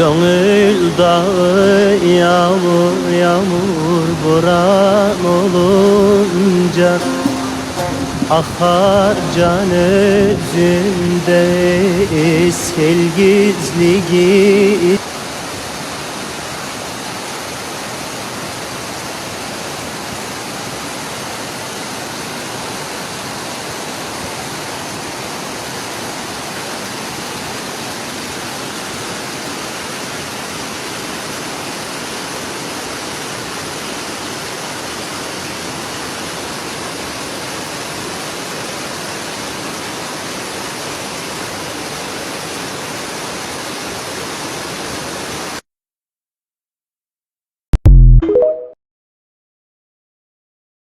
Gönül dağı yağmur yağmur boran olunca Akar can özümde sel gizli git